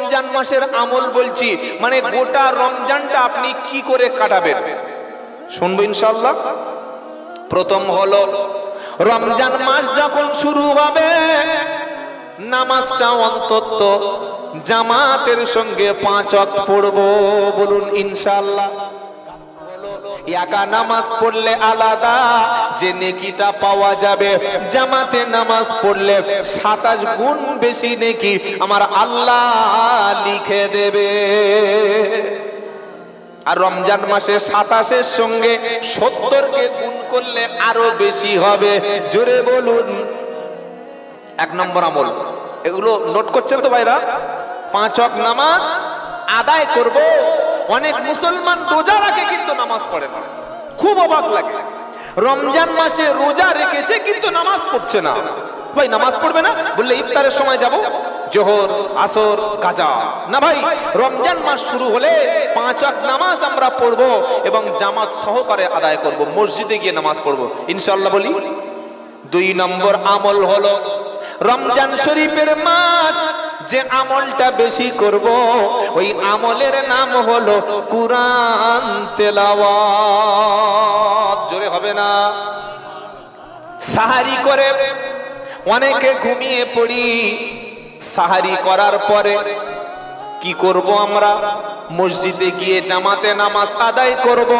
রমজান মাসের আমল বলছি মানে গোটা রমজানটা আপনি কি করে কাটাবেন? শুনব ইনশাল্লাহ প্রথম হলো, রমজান মাস যখন শুরু হবে, নামাজটা অন্তত জামাতের সঙ্গে পাঁচ পড়ব পড়ব বলুন ইনশাল্লাহ একা নামাজ পড়লে আলাদা, যে নেকিটা পাওয়া যাবে। জামাতে নামাজ পড়লে সাতাশ গুণ বেশি নেকি আমার আল্লাহ লিখে দেবে। আর রমজান মাসে সাতাশের সঙ্গে সত্তরকে গুণ করলে আরও বেশি হবে। জোরে বলুন। এক নম্বর আমল। এগুলো নোট করছেন তো ভাইরা? পাঁচ অক নামাজ আদায় করব। অনেক মুসলমান রোজা রাখে কিন্তু নামাজ পড়ে না। খুব অবাক লাগে। রমজান মাসে রোজা রেখেছে কিন্তু নামাজ পড়ছে না। ভাই, নামাজ পড়বে না? বললে ইফতারের সময় যাব। জোহর, আসর, কাজা। না ভাই, রমজান মাস শুরু হলে পাঁচ নামাজ আমরা পড়ব এবং জামাত সহকারে আদায় করব। মসজিদে গিয়ে নামাজ পড়ব। ইনশাআল্লাহ বলি। দুই নম্বর আমল হলো রমজান শরীফের মাস। যে আমলটা বেশি করব, ওই আমলের নাম হলো কুরআন তেলাওয়াত। জোরে হবে না? সাহারি করে অনেকে ঘুমিয়ে পড়ি, সাহারি করার পরে কি করব আমরা? মসজিদে গিয়ে জামাতে নামাজ আদায় করব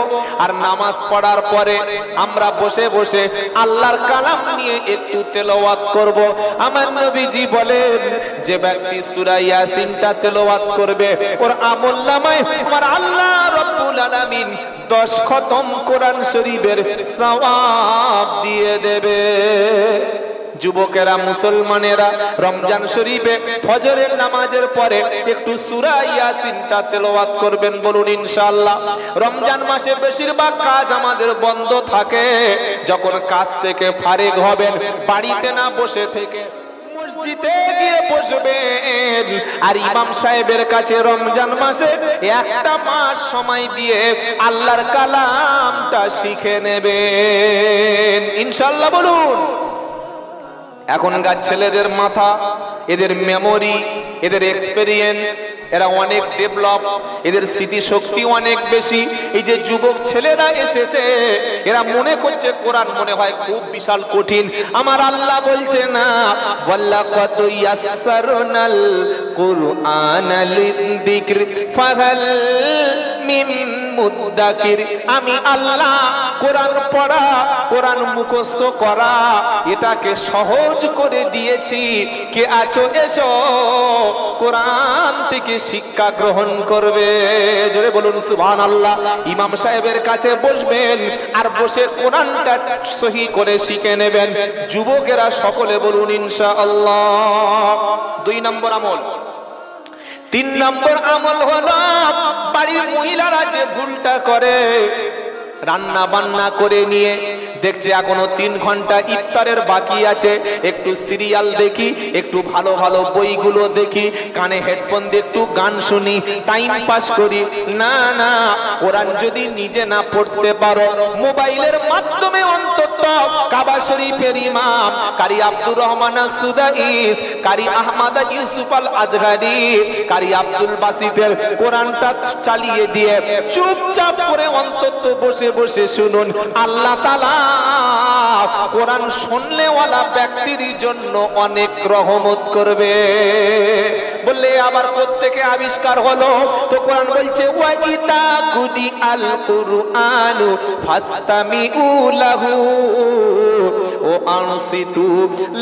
আর নামাজ পড়ার পরে আমরা বসে বসে আল্লাহর কালাম নিয়ে একটু তেলাওয়াত করব। আমার নবীজি বলেন, যে ব্যক্তি সূরা ইয়াসিনটা তেলাওয়াত করবে, ওর আমল নামায় আমার আল্লাহ রব্বুল আলামিন 10 খতম কোরআন শরীফের সওয়াব দিয়ে দেবে। যুবকেরা, মুসলমানেরা রমজান শরীফে ফজরের নামাজের পরে একটু সূরা ইয়াসিনটা তেলাওয়াত করবেন বলুন ইনশাআল্লাহ। রমজান মাসে বেশিরভাগ কাজ আমাদের বন্ধ থাকে। যখন কাজ থেকে ফারেক হবেন, বাড়িতে না বসে থেকে মসজিদে বসবেন। আর সাহেবের কাছে রমজান একটা মাস সময় দিয়ে আল্লাহর কালামটা শিখে নেবেন। ইনশাআল্লাহ বলুন। এখনকার ছেলেদের মাথা এদের মেমোরি এদের এক্সপেরিয়েন্স এরা অনেক ডেভেলপ এদের স্মৃতি শক্তি অনেক বেশি। এই যে যুবক ছেলেরা এসেছে, এরা মনে করছে কোরআন মনে হয় খুব বিশাল কঠিন। আমার আল্লাহ বলছে, না বল্লা কত ইয়াসসারনাল কুরআন লিযিকর ফাহাল মিম মুদ্দাকির আমি আল্লাহ কোরআন পড়া, কোরআন মুখস্থ করা, এটাকে সহজ করে দিয়েছি। কে আছো, এসো। কোরআন থেকে শিক্ষা গ্রহণ করবে। জোরে বলুন সুবহান আল্লাহ ইমাম সাহেবের কাছে বসবেন আর বসে কোরআনটা সহি করে শিখে নেবেন। যুবকেরা সকলে বলুন, ইনশাআল্লাহ। দুই নম্বর আমল। তিন নম্বর আমল হলো বাড়ির মহিলারা যে ভুলটা করে রান্না বান্না করে নিয়ে দেখছে এখনও তিন ঘণ্টা ইফতারের বাকি আছে। একটু সিরিয়াল দেখি, একটু ভালো ভালো বইগুলো দেখি, কানে হেডফোন দিয়ে একটু গান শুনি, টাইম পাস করি। না না, কোরআন যদি নিজে না পড়তে পারো, মোবাইলের মাধ্যমে অন্তত কাবা শরীফের ইমাম, কারি আব্দুর রহমান সুদাইস কারি আহমদ ইউসুফ আল আজহারি, কারি আব্দুল বাসিদের কোরআনটা চালিয়ে দিয়ে চুপচাপ করে অন্তত বসে বসে শুনুন। আল্লাহ তালা কোরআন শুনলেওয়ালা ব্যক্তির জন্য অনেক রহমত করবে। বললে, আবার প্রত্যেকে আবিষ্কার হলো? তো কোরআন বলছে ওয়াকিতা কুদি আল কুরআন ফাস্তামি লাহু। ও আনসিতু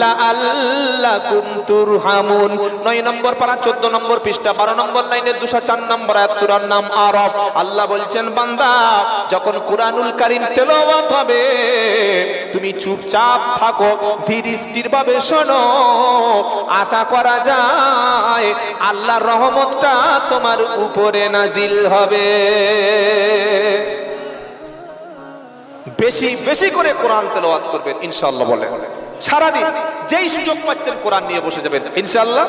লাআল্লাকুম তুরহামুন। 9 নম্বর পারা 14 নম্বর পৃষ্ঠা 12 নম্বর লাইনে 204 নম্বর আরব আল্লাহ বলছেন, বান্দা, যখন হবে, তুমি চুপচাপ থাকো ধীর ভাবে শোনো। আশা করা যায়, আল্লাহর রহমতটা তোমার উপরে নাজিল হবে। বেশি বেশি করে কোরআন তেলাওয়াত করবেন, ইনশাআল্লাহ বলেন সারাদিন যেই সুযোগ পাচ্ছেন কোরআন নিয়ে বসে যাবেন, ইনশাআল্লাহ।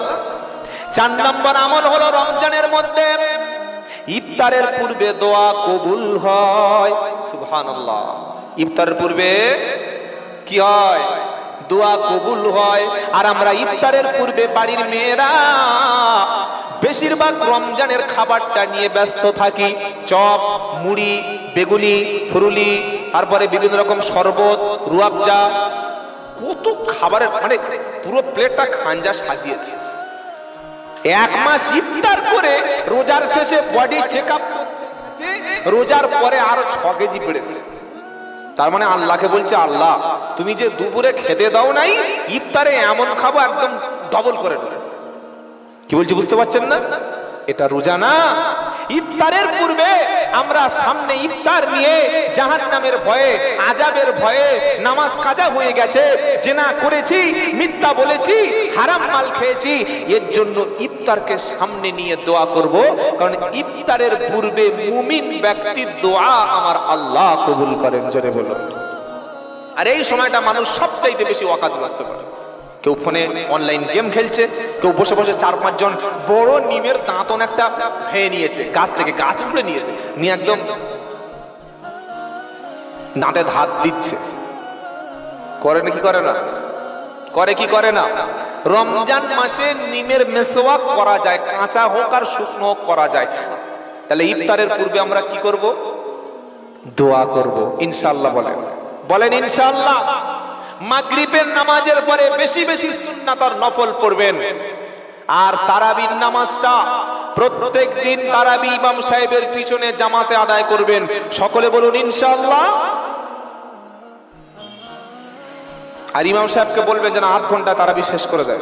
চার নম্বর আমল হলো রমজানের মধ্যে ইফতারের পূর্বে দোয়া কবুল হয়। সুবহানাল্লাহ। ইফতারের পূর্বে কি হয়? দোয়া কবুল হয়। আর আমরা ইফতারের পূর্বে বাড়ির মেয়েরা বেশিরভাগ রমজানের খাবারটা নিয়ে ব্যস্ত থাকি। চপ, মুড়ি বেগুনি, ফুরুলি, তারপরে বিভিন্ন রকম শরবত রুয়াবজা কত খাবারের মানে পুরো প্লেটটা খাঞ্জা সাজিয়েছে। এক মাস ইফতার করে রোজার শেষে বডি চেক আপ রোজার পরে আরও ছ কেজি বেড়েছে তার মানে আল্লাহকে বলছে, আল্লাহ, তুমি যে দুপুরে খেতে দাও নাই, ইফতারে এমন খাব একদম ডবল করে কি বলছি বুঝতে পারছেন না? এটা রোজা না। ইফতারের পূর্বে আমরা সামনে ইফতার নিয়ে জাহান নামের ভয়ে আজাবের ভয়ে নামাজ কাজা হয়ে গেছে। জেনা করেছি, মিথ্যা বলেছি, হারাম মাল খেয়েছি। এর জন্য ইফতারকে সামনে নিয়ে দোয়া করব, কারণ ইফতারের পূর্বে মুমিন ব্যক্তির দোয়া আমার আল্লাহ কবুল করেন। জোরে বলো আর এই সময়টা মানুষ সবচাইতে বেশি ওয়াকাত বাঁচতে পারে কেউ ফোনে অনলাইন গেম খেলছে, কেউ বসে বসে চার পাঁচজন বড় নিমের দাঁতন একটা ভেয়ে নিয়েছে, গাছ থেকে গাছ উপরে নিয়েছে, নিয়ে একদম দাঁতে ধাত দিচ্ছে। করে না কি করে না? করে কি করে না? রমজান মাসে নিমের মেসোয়াক করা যায়, কাঁচা হোক আর শুকনো হোক করা যায়। তাহলে ইফতারের পূর্বে আমরা কি করব? দোয়া করব ইনশাল্লাহ বলেন। বলেন ইনশাআল্লাহ। মাগরিবের নামাজের পরে বেশি বেশি সুন্নাত আর নফল পড়বেন। আর তারাবির নামাজটা প্রত্যেক দিন তারাবি ইমাম সাহেবের পিছনে জামাতে আদায় করবেন। সকলে বলুন, ইনশাআল্লাহ। আর ইমাম সাহেবকে বলবেন যেন আধ ঘণ্টা তারাবি শেষ করে দেয়।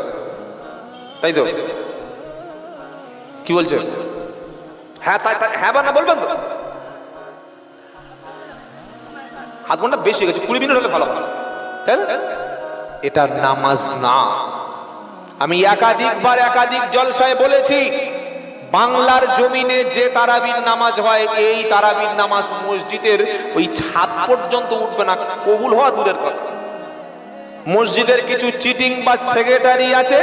তাই তো? কি বলছেন হ্যাঁ তাই- হ্যাঁ বা না বলবেন তো? আধ ঘণ্টা বেশি হয়ে গেছে, কুড়ি মিনিট হলে ভালো হয়। তাই না? এটা নামাজ না। আমি একাধিকবার একাধিক জলসায় বলেছি, বাংলার জমিনে যে তারাবির নামাজ হয়, এই তারাবির নামাজ মসজিদের ওই ছাদ পর্যন্ত উঠবে না, কবুল হওয়া দূরের কথা। মসজিদের কিছু চিটিং বা সেক্রেটারি আছে,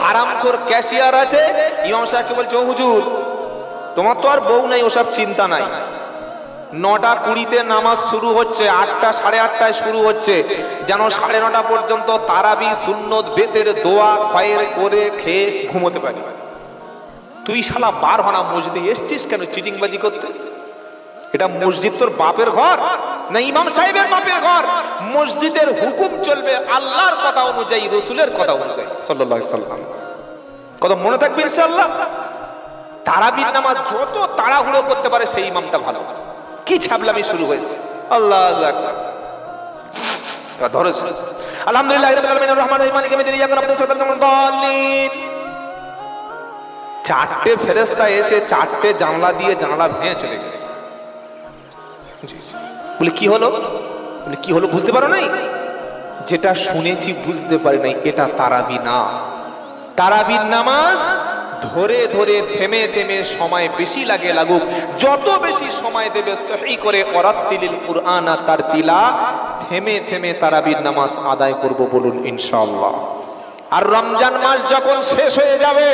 হারামখোর ক্যাশিয়ার আছে, ইমাম সাহেবকে বলছে হুজুর, তোমার তো আর বউ নাই, ওসব চিন্তা নাই। নটা কুড়িতে নামাজ শুরু হচ্ছে, আটটা, সাড়ে আটটায় শুরু হচ্ছে। যেন সাড়ে নটা পর্যন্ত তারাবি, সুন্নত, বেতের দোয়া, খয়ের করে খেয়ে ঘুমোতে পারি। তুই শালা বার হনা মসজিদে এসছিস কেন চিটিংবাজি করতে? এটা মসজিদ তোর বাপের ঘর না ইমাম সাহেবের বাপের ঘর? মসজিদের হুকুম চলবে আল্লাহর কথা অনুযায়ী, রসুলের কথা অনুযায়ী। সাল্লাম। কথা মনে থাকবে ইনশাআল্লাহ? তারাবির নামাজ যত তাড়াহুড়ো করতে পারে, সেই ইমামটা ভালো। কি ছাবলামি শুরু হয়েছে? আল্লাহ ধরেছে। আলহামদুলিল্লাহ চারটে এসে চারটে জানলা দিয়ে জানলা ভেঙে চলে গেছে বলে, কি হলো? বলে, কি হলো বুঝতে পারো যেটা শুনেছি বুঝতে পারি নাই, এটা তারাবি না। তারাবির নামাজ ধরে ধরে থেমে থেমে সময় বেশি লাগে লাগুক। যত বেশি সময় দেবে সহি করে অরাত্তিলিল কুরআনা তার তিলা, থেমে থেমে তারাবির নামাজ আদায় করব বলুন ইনশাল্লাহ আর রমজান মাস যখন শেষ হয়ে যাবে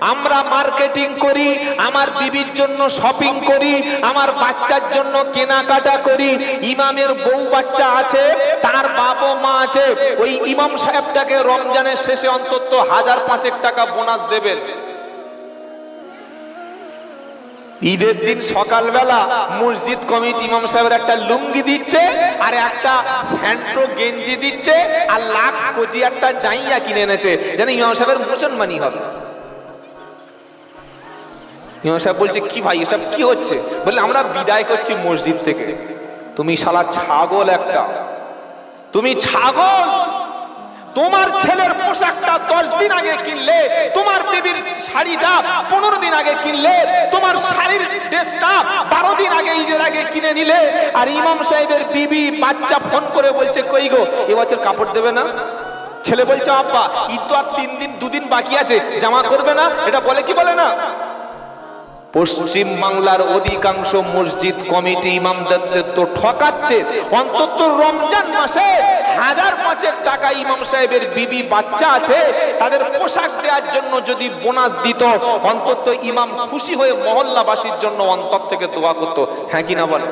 আমরা মার্কেটিং করি, আমার বিবির জন্য শপিং করি, আমার বাচ্চার জন্য কেনাকাটা করি। ইমামের বউ বাচ্চা আছে, তার বাবা মা আছে, ওই ইমাম সাহেবটাকে রমজানের শেষে অন্তত হাজার পাঁচেক টাকা বোনাস দেবেন। ঈদের দিন সকালবেলা মসজিদ কমিটি ইমাম সাহেবের একটা লুঙ্গি দিচ্ছে, আর একটা স্যান্ট্রো গেঞ্জি দিচ্ছে, আর লাখ কোজি একটা জাইয়া কিনে এনেছে। যেন ইমাম সাহেবের মুসলমানি হবে। ইমাম সাহেব বলছে, কি ভাই, এসব কি হচ্ছে? বলে, আমরা বিদায় করছি মসজিদ থেকে। তুমি শালা ছাগল একটা। তুমি ছাগল! তোমার ছেলের পোশাকটা দশ দিন আগে কিনলে, তোমার বিবির শাড়িটা পনেরো দিন আগে কিনলে, তোমার শাড়ির ড্রেসটা বারো দিন আগে, ঈদের আগে কিনে নিলে। আর ইমাম সাহেবের বিবি বাচ্চা ফোন করে বলছে, কই গো এবছর কাপড় দেবে না? ছেলে বলছে, আব্বা, ঈদ তো আর তিন দিন, দুদিন বাকি আছে, জামা করবে না? এটা বলে কি বলে না? পশ্চিম বাংলার অধিকাংশ মসজিদ কমিটি ইমামদের তো ঠকাচ্ছে। অন্তত রমজান মাসে হাজার পাঁচের টাকা ইমাম সাহেবের বিবি বাচ্চা আছে, তাদের পোশাক দেওয়ার জন্য যদি বোনাস দিত, অন্তত ইমাম খুশি হয়ে মহল্লাবাসীর জন্য অন্তর থেকে দোয়া করতো। হ্যাঁ কিনা বলে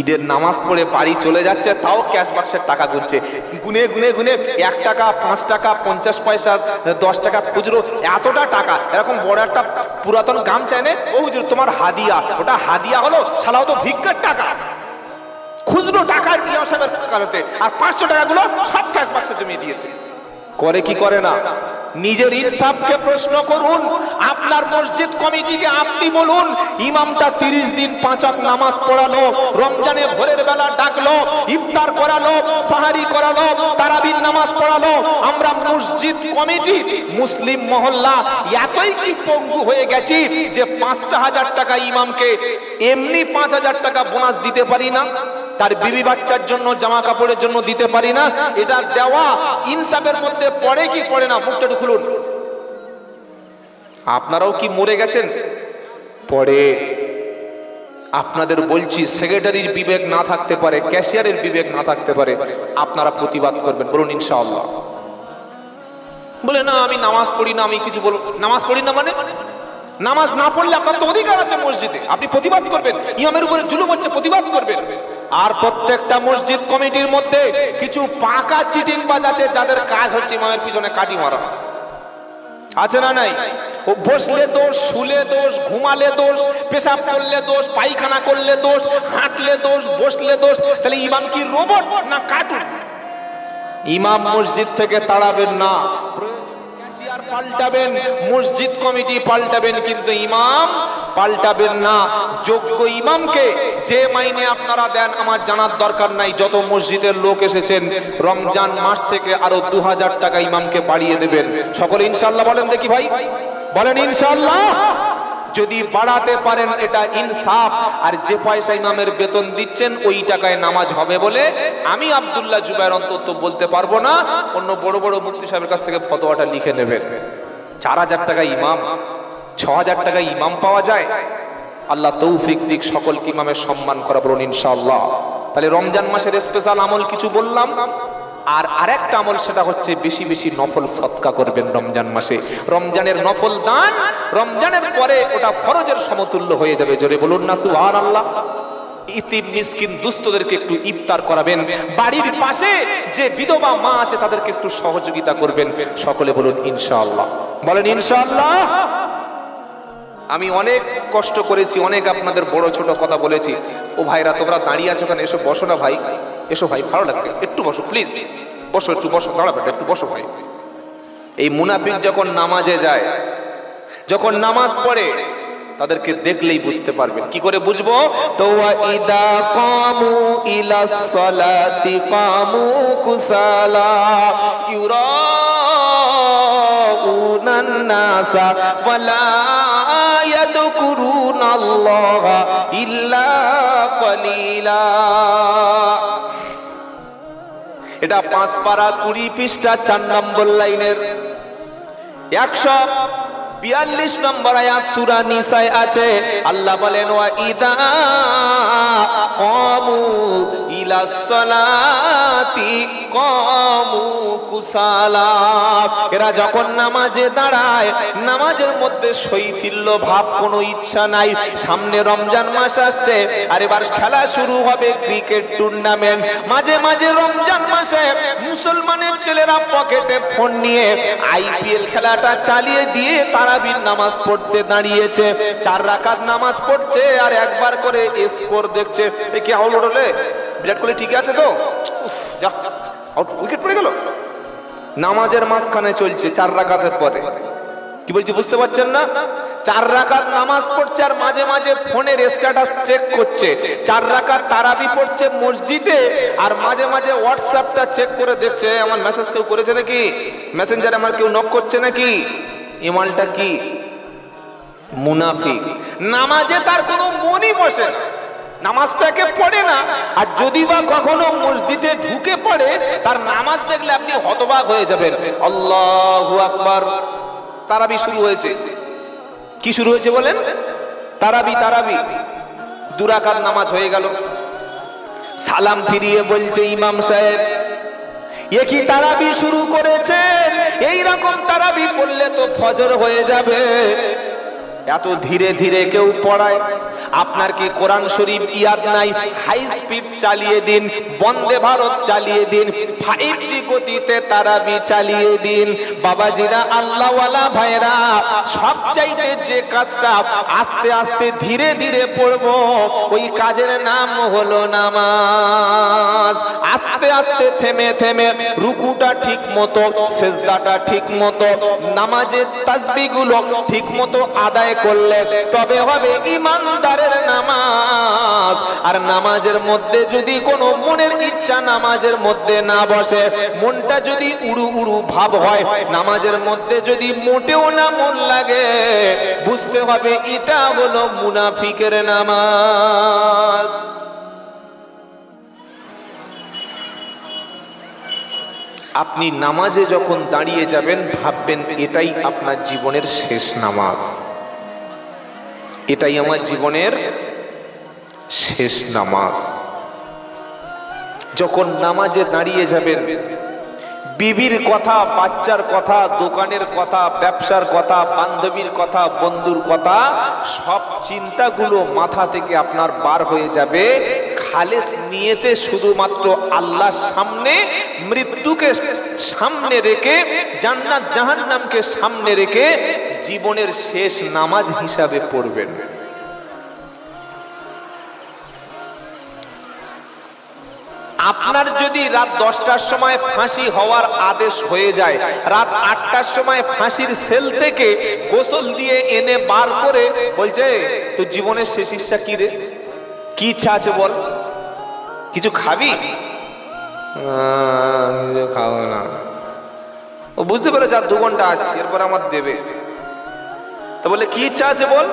ঈদের নামাজ পড়ে বাড়ি চলে যাচ্ছে, তাও ক্যাশ বাক্সের টাকা গুনছে গুনে গুনে গুনে এক টাকা, পাঁচ টাকা, পঞ্চাশ পয়সা, দশ টাকা খুচরো, এতটা টাকা। এরকম বড় একটা পুরাতন গাম চাইনে ও হুজুর, তোমার হাদিয়া। ওটা হাদিয়া হলো, ছাড়াও তো ভিক্ষার টাকা। খুচরো টাকা সাহেবের কারণে আর পাঁচশো টাকাগুলো সব ক্যাশ বাক্সে জমিয়ে দিয়েছে। করে কি করে না? নিজের ইনসাফকে প্রশ্ন করুন, আপনার মসজিদ কমিটিকে আপনি বলুন, ইমামটা তিরিশ দিন পাঁচক নামাজ পড়ালো, রমজানে ভোরের বেলা ডাকলো, ইফতার করালো, সাহারি করালো, তারাবির নামাজ পড়ালো, আমরা মসজিদ কমিটি, মুসলিম মহল্লা, এতই কি পঙ্গু হয়ে গেছি যে পাঁচটা হাজার টাকা ইমামকে, এমনি পাঁচ হাজার টাকা বোনাস দিতে পারি না? তার বিবি বাচ্চার জন্য, জামা কাপড়ের জন্য দিতে পারি না। এটা দেওয়া ইনসাফের মধ্যে পড়ে কি পড়ে না? মুখটা খুলুন। আপনারাও কি মরে গেছেন? পড়ে। আপনাদের বলছি, সেক্রেটারির বিবেক না থাকতে পারে, ক্যাশিয়ারের বিবেক না থাকতে পারে, আপনারা প্রতিবাদ করবেন। বলুন, ইনশাআল্লাহ। বলে, না, আমি নামাজ পড়ি না, আমি কিছু বলব নামাজ পড়ি না মানে? নামাজ না পড়লে আপনার তো অধিকার আছে মসজিদে। আপনি প্রতিবাদ করবেন। ইমামের উপরে জুলুম হচ্ছে, প্রতিবাদ করবেন। আর প্রত্যেকটা মসজিদ কমিটির মধ্যে কিছু পাকা চিটিং বাজ আছে যাদের কাজ হচ্ছে ইমামের পিছনে কাটি মারা। আছে না নাই? ও বসলে দোষ, শুলে দোষ, ঘুমালে দোষ, পেশাব করলে দোষ, পায়খানা করলে দোষ, হাঁটলে দোষ, বসলে দোষ, তাহলে ইমাম কি রোবট না কার্টুন? ইমাম মসজিদ থেকে তাড়াবেন না। পাল্টাবেন, মসজিদ কমিটি পাল্টাবেন, কিন্তু ইমাম পাল্টাবেন না। যোগ্য ইমামকে যে মাইনে আপনারা দেন, আমার জানার দরকার নাই। যত মসজিদের লোক এসেছেন, রমজান মাস থেকে আরও দু হাজার টাকা ইমামকে বাড়িয়ে দেবেন। সকলে ইনশাল্লাহ বলেন দেখি ভাই। বলেন ইনশাল্লাহ যদি বাড়াতে পারেন, এটা ইনসাফ। আর যে পয়সা ইমামের বেতন দিচ্ছেন, ওই টাকায় নামাজ হবে বলে আমি আবদুল্লাহ জুবাইর অন্তত বলতে পারব না। অন্য বড় বড় মুফতি সাহেবের কাছ থেকে ফতোয়াটা লিখে নেবেন। চার হাজার টাকা ইমাম। ছ হাজার টাকা ইমাম পাওয়া যায়। আল্লাহ তৌফিক দিক সকলকে ইমামের সম্মান করা বলুন ইনশাআল্লাহ। তাহলে রমজান মাসের স্পেশাল আমল কিছু বললাম। আর আরেকটা আমল সেটা হচ্ছে বেশি বেশি নফল সৎকা করবেন রমজান মাসে। রমজানের নফল দান, রমজানের পরে ওটা ফরজের সমতুল্য হয়ে যাবে। জোরে বলুন না সুহার আল্লাহ একটু ইফতার করাবেন। বাড়ির পাশে যে বিধবা মা আছে তাদেরকে একটু সহযোগিতা করবেন। সকলে বলুন ইনশাআল্লাহ। বলেন ইনশাআল্লাহ। আমি অনেক কষ্ট করেছি, অনেক আপনাদের বড় ছোট কথা বলেছি। ও ভাইরা, তোমরা দাঁড়িয়ে আছো কেন? এসো, বসো না ভাই। এসো ভাই, ভালো লাগবে একটু বসো প্লিজ বসো, একটু বসো দাঁড়াবে একটু বসো ভাই। এই মুনাফিক যখন নামাজে যায়, যখন নামাজ পড়ে, তাদেরকে দেখলেই বুঝতে পারবেন। কি করে বুঝব? ইদা কামু ইলা কামু কুসালা। ইউরাউনান নাসা ওয়ালা ইয়াদকুরুন আল্লাহ ইল্লা কলিলা এটা পাঁচ পারা কুড়ি পৃষ্ঠা, চার নম্বর লাইনের। একশো বিয়াল্লিশ নম্বর আয়াত সুরা নিসায় আছে। আল্লাহ বলেন, ওয়া ইদা কমু এরা যখন নামাজে দাঁড়ায়, নামাজের মধ্যে শৈথিল্য ভাব কোনো ইচ্ছা নাই। সামনে রমজান মাস আসছে, আর এবার খেলা শুরু হবে ক্রিকেট টুর্নামেন্ট। মাঝে মাঝে রমজান মাসে মুসলমানের ছেলেরা পকেটে ফোন নিয়ে আইপিএল খেলাটা চালিয়ে দিয়ে তারাবির নামাজ পড়তে দাঁড়িয়েছে। চার রাকাত নামাজ পড়ছে আর একবার করে স্কোর দেখছে। এ কি আউট হলে বিরাট কোহলি ঠিক আছে তো? আউট উইকেট পড়ে গেল? নামাজের মাঝখানে চলছে, চার রাকাতের পরে। কি বলছি, বুঝতে পারছেন না? চার রাকাত নামাজ পড়ছে আর মাঝে মাঝে ফোনের স্ট্যাটাস চেক করছে। চার রাকাত তারাবি পড়ছে মসজিদে আর মাঝে মাঝে হোয়াটসঅ্যাপটা চেক করে দেখছে, আমার মেসেজ কেউ করেছে নাকি? মেসেঞ্জারে আমার কেউ নক করছে নাকি? ইমানটা কি? মুনাফিক। নামাজে তার কোনো মনই বসে না। নামাজ তো একে পড়ে না। আর যদি বা কখনো মসজিদে ঢুকে পড়ে, তার নামাজ দেখলে আপনি হতবাক হয়ে যাবেন। আল্লাহু আকবার। তারাবি শুরু হয়েছে। কি শুরু হয়েছে বলেন? তারাবি তারাবি। দুরাকাত নামাজ হয়ে গেল। সালাম ফিরিয়ে বলছে ইমাম সাহেব, এ কি তারাবি শুরু করেছে? এই রকম তারাবি পড়লে তো ফজর হয়ে যাবে। এত ধীরে ধীরে কেউ পড়ায়। আপনার কি কোরআন শরীফ ইয়াদ নাই? হাই স্পিড চালিয়ে দিন, বন্দে ভারত চালিয়ে দিন ফাইভ জি গতিতে তারাবি চালিয়ে দিন। বাবাজিরা, আল্লাহওয়ালা ভাইরা সব চাইতে যে কাজটা আস্তে আস্তে ধীরে ধীরে পড়ব, ওই কাজের নাম হলো নামাজ। আস্তে আস্তে থেমে থেমে রুকুটা ঠিক মতো, সেজদাটা ঠিক মতো, নামাজের তাসবিগুলো ঠিক মতো আদায় করলে তবে হবে ইমানদারের নামাজ। আর নামাজের মধ্যে যদি কোনো মনের ইচ্ছা নামাজের মধ্যে না বসে, মনটা যদি উড়ু উড়ু ভাব হয়, নামাজের মধ্যে যদি মোটেও না মন লাগে, বুঝতে হবে এটা হলো মুনাফিকের নামাজ। আপনি নামাজে যখন দাঁড়িয়ে যাবেন, ভাববেন এটাই আপনার জীবনের শেষ নামাজ। এটাই আমার জীবনের শেষ নামাজ। যখন নামাজে দাঁড়িয়ে যাবেন বিবির কথা, বাচ্চার কথা, দোকানের কথা, ব্যবসার কথা, বান্ধবীর কথা, বন্ধুর কথা, সব চিন্তাগুলো মাথা থেকে আপনার বার হয়ে যাবে। খালেস নিয়েতে শুধুমাত্র আল্লাহর সামনে, মৃত্যুকে সামনে রেখে, জান্নাত জাহান্নামকে সামনে রেখে জীবনের শেষ নামাজ হিসাবে পড়বেন। আপনার যদি রাত দশটার সময় ফাঁসি হওয়ার আদেশ হয়ে যায় রাত আটটার সময় ফাঁসির সেল থেকে গোসল দিয়ে এনে বার করে বলছে তো জীবনের শেষ ইচ্ছা কি রে? কি ইচ্ছা আছে বল? কিছু খাবি? খাব না। ও বুঝতে পারে যা দু ঘণ্টা আছে এরপর আমার দেবে। তা বলে কি ইচ্ছা আছে বল?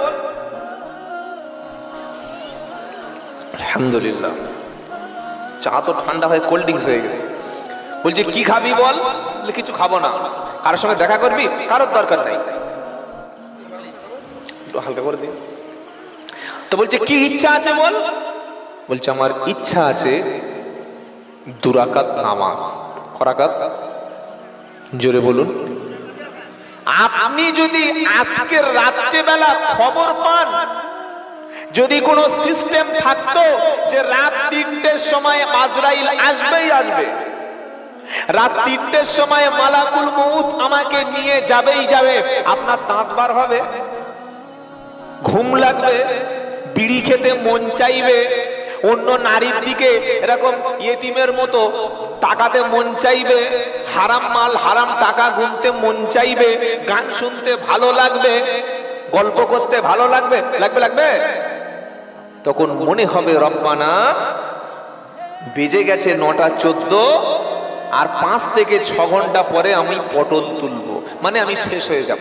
আলহামদুলিল্লাহ। চা তো ঠান্ডা হয়ে কোল্ড ড্রিঙ্কস হয়ে গেছে। বলছে, কি খাবি বল? কিছু খাব না। কারোর সঙ্গে দেখা করবি? কারোর দরকার নাই। হালকা করে দিন তো বলছে, কি ইচ্ছা আছে বল? বলছে, আমার ইচ্ছা আছে দুরাকাত নামাজ। করাকাত? জোরে বলুন। আপনি যদি আজকের রাত্রেবেলা খবর পান যদি কোনো সিস্টেম থাকতো যে রাত তিনটের সময় আজরাইল আসবেই আসবে। রাত তিনটের সময় মালাকুল মউত আমাকে নিয়ে যাবেই যাবে। আপনার দাঁত বার হবে, ঘুম লাগবে, বিড়ি খেতে মন চাইবে, অন্য নারীর দিকে এরকম ইয়েতিমের মতো তাকাতে মন চাইবে, হারাম মাল, হারাম টাকা গুনতে মন চাইবে, গান শুনতে ভালো লাগবে, গল্প করতে ভালো লাগবে লাগবে লাগবে? তখন মনে হবে, রব্বানা, বেজে গেছে নটা চোদ্দ আর পাঁচ থেকে ছ ঘণ্টা পরে আমি পটল তুলব। মানে আমি শেষ হয়ে যাব।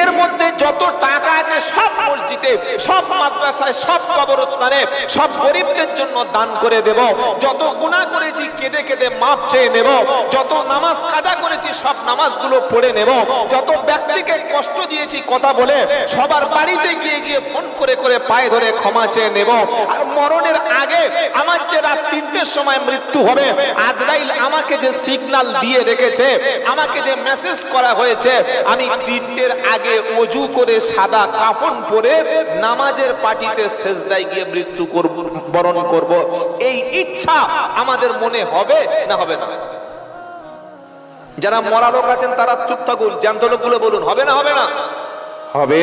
এর মধ্যে যত টাকা আছে সব মসজিদে, সব মাদ্রাসায়, সব কবরস্থানে, সব গরিবদের জন্য দান করে দেব। যত গুণা করেছি কেঁদে কেঁদে মাপ চেয়ে নেব। যত নামাজ কাজা করেছি সব নামাজগুলো পড়ে নেব। যত ব্যক্তিকে কষ্ট দিয়েছি কথা বলে, সবার বাড়িতে গিয়ে গিয়ে ফোন করে করে পায়ে ধরে ক্ষমা চেয়ে নেব। আর মরণের আগে আমার যে রাত তিনটের সময় মৃত্যু হবে, আজরাইল আমাকে যে সিগনাল দিয়ে রেখেছে, আমাকে যে মেসেজ করা হয়েছে, আমি তিনটের আগে অজু করে সাদা কাফন পরে নামাজের পাটিতে শেষদায় গিয়ে মৃত্যু করব বরণ করব। এই ইচ্ছা আমাদের মনে হবে না হবে না? যারা মরা লোক আছেন তারা চুপ থাকুন। জ্যান্ত লোকগুলো বলুন হবে না হবে না? হবে।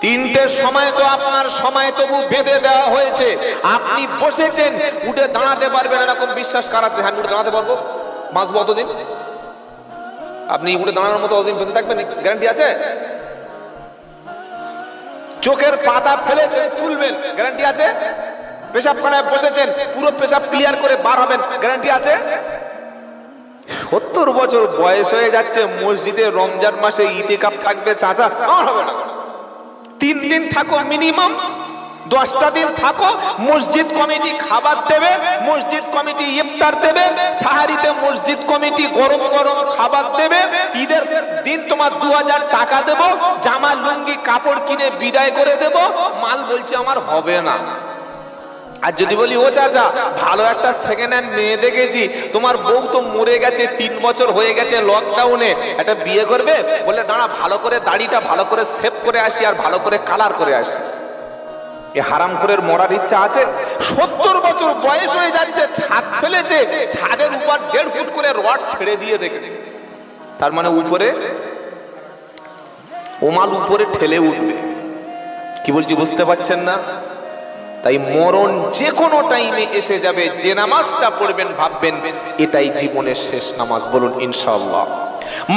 তিনটের সময় তো আপনার সময় তবু বেঁধে দেওয়া হয়েছে। আপনি বসেছেন উঠে দাঁড়াতে পারবেন এরকম বিশ্বাস কারাচ্ছে হ্যাঁ উঠে দাঁড়াতে পারব? বাঁচবো অতদিন? আপনি উঠে দাঁড়ানোর মতো অতদিন বেঁচে থাকবেন? গ্যারান্টি আছে? চোখের পাতা ফেলেছে খুলবেন গ্যারান্টি আছে? পেশাবখানায় বসেছেন, পুরো পেশাব ক্লিয়ার করে বার হবেন। গ্যারান্টি আছে? সত্তর বছর বয়স হয়ে যাচ্ছে, মসজিদে রমজান মাসে ঈদে কাপ থাকবে, চাচা। হবে না। তিন দিন থাকো মিনিমাম দশটা দিন থাকো, মসজিদ কমিটি খাবার দেবে, মসজিদ কমিটি ইফতার দেবে, সাহারিতে মসজিদ কমিটি গরম গরম খাবার দেবে, ঈদের দিন তোমার দু হাজার টাকা দেব, জামা লুঙ্গি কাপড় কিনে বিদায় করে দেব, মাল বলছে আমার হবে না। আর যদি বলি, ও চাচা, ভালো একটা সেকেন্ড হ্যান্ড মেয়ে দেখেছি, তোমার বউ তো মরে গেছে, তিন বছর হয়ে গেছে লকডাউনে একটা বিয়ে করবে? বলে দাঁড়া, ভালো করে দাড়িটা ভালো করে সেভ করে আসি আর ভালো করে কালার করে আসি। এ হারামপুরের মরার ইচ্ছা আছে? সত্তর বছর বয়স হয়ে যাচ্ছে, ছাদ ফেলেছে, ছাদের উপর দেড় ফুট করে রড ছেড়ে দিয়ে রেখেছে। তার মানে উপরে, ওমাল উপরে ঠেলে উঠবে। কি বলছি, বুঝতে পারছেন না? তাই মরণ যে কোনো টাইমে এসে যাবে, যে নামাজটা পড়বেন, ভাববেন, এটাই জীবনের শেষ নামাজ। বলুন, ইনশাআল্লাহ।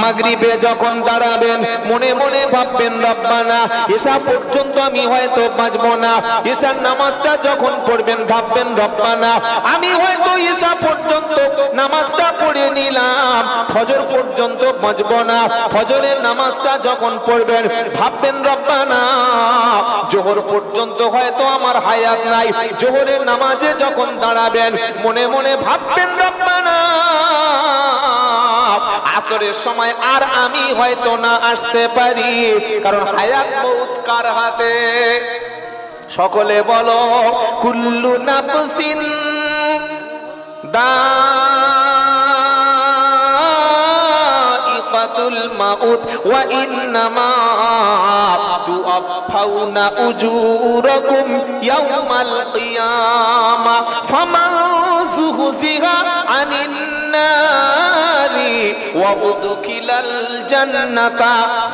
মাগরিবে যখন দাঁড়াবেন, মনে মনে ভাববেন, রব্বানা এসা পর্যন্ত আমি হয়তো বাঁচব না। এসার নামাজটা যখন পড়বেন, ভাববেন, রব্বানা, আমি হয়তো এসা পর্যন্ত নামাজটা পড়ে নিলাম। ফজর পর্যন্ত বাঁচব না। ফজরের নামাজটা যখন পড়বেন, ভাববেন, রব্বানা, জোহর পর্যন্ত হয়তো আমার হায়াত নাই। জোহরের নামাজে যখন দাঁড়াবেন, মনে মনে ভাববেন, রব্বানা আসরের সময় আর আমি হয়তো না আসতে পারি। কারণ হায়াত বহুত কার হাতে? সকলে বলো, কুল্লু নাফসিন দাইকাতুল মাউত, ওয়া ইন্নামা توفون أجوركم يوم القيامة فمن زهزها عن النار وأدخل الجنة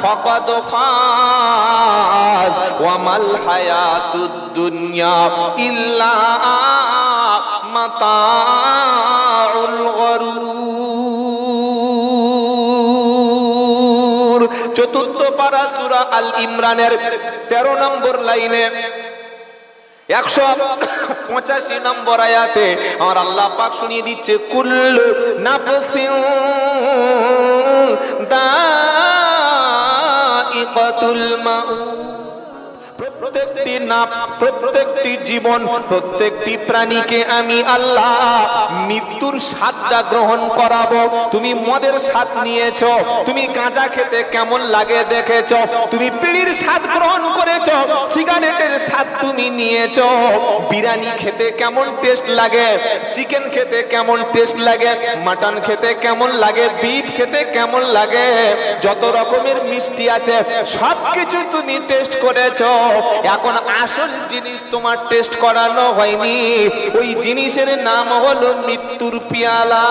فقد فاز وما الحياة الدنيا إلا متاع الغرور চতুর্থ পারা সুরা আল ইমরানের 13 নম্বর লাইনে একশো পঁচাশি নম্বর আয়াতে আমার আল্লাহ পাক শুনিয়ে দিচ্ছে, কুল্লু দা দাইকাতুল মাউত। প্রত্যেকটি না প্রত্যেকটি জীবন, প্রত্যেকটি প্রাণীকে আমি আল্লাহ মৃত্যুর স্বাদটা গ্রহণ করাবো। তুমি মদের স্বাদ নিয়েছ, তুমি গাঁজা খেতে কেমন লাগে দেখেছ, তুমি পিড়ির স্বাদ গ্রহণ করেছ, সিগারেটের স্বাদ তুমি নিয়েছ। বিরিয়ানি খেতে কেমন টেস্ট লাগে, চিকেন খেতে কেমন টেস্ট লাগে, মাটন খেতে কেমন লাগে, বিফ খেতে কেমন লাগে, যত রকমের মিষ্টি আছে, সবকিছু তুমি টেস্ট করেছ। এখন আসল জিনিস তোমার টেস্ট করানো হয়নি। ওই জিনিসের নাম হলো মৃত্যুর পিয়ালা।